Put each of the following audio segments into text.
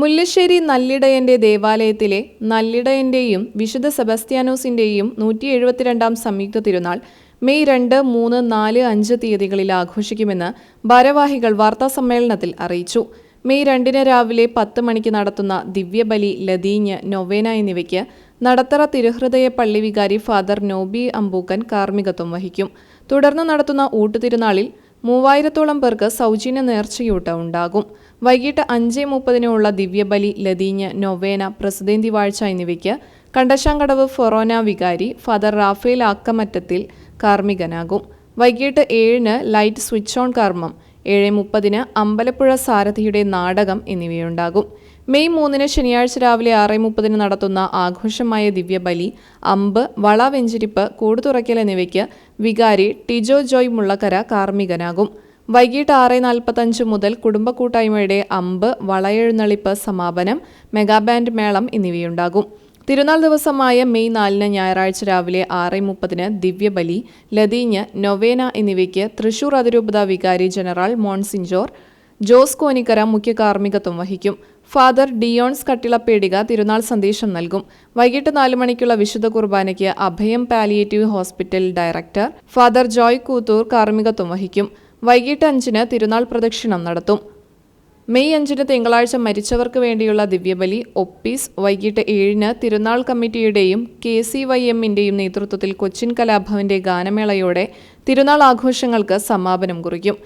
മുല്ലശ്ശേരി നല്ലിടയന്റെ ദേവാലയത്തിലെ നല്ലിടയന്റെയും വിശുദ്ധ സെബസ്ത്യാനോസിന്റെയും നൂറ്റി എഴുപത്തിരണ്ടാം സംയുക്ത തിരുനാൾ മെയ് രണ്ട് മൂന്ന് നാല് അഞ്ച് തീയതികളിൽ ആഘോഷിക്കുമെന്ന് ഭാരവാഹികൾ വാർത്താസമ്മേളനത്തിൽ അറിയിച്ചു. മെയ് രണ്ടിന് രാവിലെ പത്ത് മണിക്ക് നടത്തുന്ന ദിവ്യബലി ലതീഞ്ഞ് നൊവേന എന്നിവയ്ക്ക് നടത്തറ തിരുഹൃദയ പള്ളി വികാരി ഫാദർ നോബി അമ്പൂക്കൻ കാർമ്മികത്വം വഹിക്കും. തുടർന്ന് നടത്തുന്ന ഊട്ടുതിരുനാളിൽ മൂവായിരത്തോളം പേർക്ക് സൗജന്യ നേർച്ചയൂട്ട് ഉണ്ടാകും. വൈകിട്ട് അഞ്ച് മുപ്പതിനുള്ള ദിവ്യബലി ലതീഞ്ഞ് നൊവേന പ്രസിദ്ധി വാഴ്ച എന്നിവയ്ക്ക് കണ്ടശാങ്കടവ് ഫൊറോന വികാരി ഫാദർ റാഫേൽ ആക്കമറ്റത്തിൽ കാർമ്മികനാകും. വൈകിട്ട് ഏഴിന് ലൈറ്റ് സ്വിച്ച് ഓൺ കർമ്മം ഏഴ് മുപ്പതിന് അമ്പലപ്പുഴ സാരഥിയുടെ നാടകം എന്നിവയുണ്ടാകും. മെയ് മൂന്നിന് ശനിയാഴ്ച രാവിലെ ആറ് മുപ്പതിന് നടത്തുന്ന ആഘോഷമായ ദിവ്യബലി അമ്പ് വള വെഞ്ചിരിപ്പ് കൂടുതുറയ്ക്കൽ എന്നിവയ്ക്ക് വികാരി ടിജോ ജോയ് മുള്ളക്കര കാർമ്മികനാകും. വൈകിട്ട് ആറ് നാൽപ്പത്തഞ്ച് മുതൽ കുടുംബ കൂട്ടായ്മയുടെ അമ്പ് വളയെഴുന്നള്ളിപ്പ് സമാപനം മെഗാബാൻഡ് മേളം എന്നിവയുണ്ടാകും. തിരുനാൾ ദിവസമായ മെയ് നാലിന് ഞായറാഴ്ച രാവിലെ ആറ് മുപ്പതിന് ദിവ്യബലി ലതീഞ്ഞ് നൊവേന എന്നിവയ്ക്ക് തൃശൂർ അതിരൂപത വികാരി ജനറൽ മോൺസിഞ്ചോർ ജോസ് കോനിക്കര മുഖ്യ കാർമ്മികത്വം വഹിക്കും. ഫാദർ ഡിയോൺസ് കട്ടിളപ്പേടിക തിരുനാൾ സന്ദേശം നൽകും. വൈകിട്ട് നാലു മണിക്കുള്ള വിശുദ്ധ കുർബാനയ്ക്ക് Abhayam palliative hospital director father Joy Koothur കാർമ്മികത്വം വഹിക്കും. വൈകിട്ട് അഞ്ചിന് തിരുനാൾ പ്രദക്ഷിണം നടത്തും. മെയ് അഞ്ചിന് തിങ്കളാഴ്ച മരിച്ചവർക്ക് വേണ്ടിയുള്ള ദിവ്യബലി ഒപ്പീസ് വൈകിട്ട് ഏഴിന് തിരുനാൾ കമ്മിറ്റിയുടെയും കെ സി വൈ എമ്മിന്റെയും നേതൃത്വത്തിൽ കൊച്ചിൻ കലാഭവന്റെ ഗാനമേളയോടെ തിരുനാൾ ആഘോഷങ്ങൾക്ക് സമാപനം കുറിക്കും.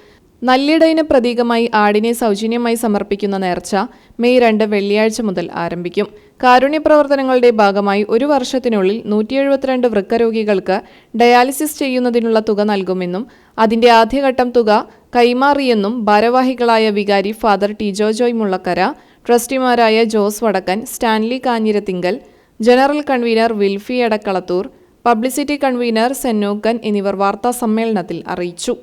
നല്ലിടയിന് പ്രതീകമായി ആടിനെ സൗജന്യമായി സമർപ്പിക്കുന്ന നേർച്ച മെയ് രണ്ട് വെള്ളിയാഴ്ച മുതൽ ആരംഭിക്കും. കാരുണ്യ പ്രവർത്തനങ്ങളുടെ ഭാഗമായി ഒരു വർഷത്തിനുള്ളിൽ നൂറ്റി എഴുപത്തിരണ്ട് വൃക്കരോഗികൾക്ക് ഡയാലിസിസ് ചെയ്യുന്നതിനുള്ള തുക നൽകുമെന്നും അതിന്റെ ആദ്യഘട്ടം തുക കൈമാറിയെന്നും ഭാരവാഹികളായ വികാരി father T Jojoy Mullakkara ട്രസ്റ്റിമാരായ Jose Vadakkan Stanley Kanjirathingal general convener Wilfy Edakkalathur publicity convener Sennokkan എന്നിവർ വാർത്താ സമ്മേളനത്തിൽ അറിയിച്ചു.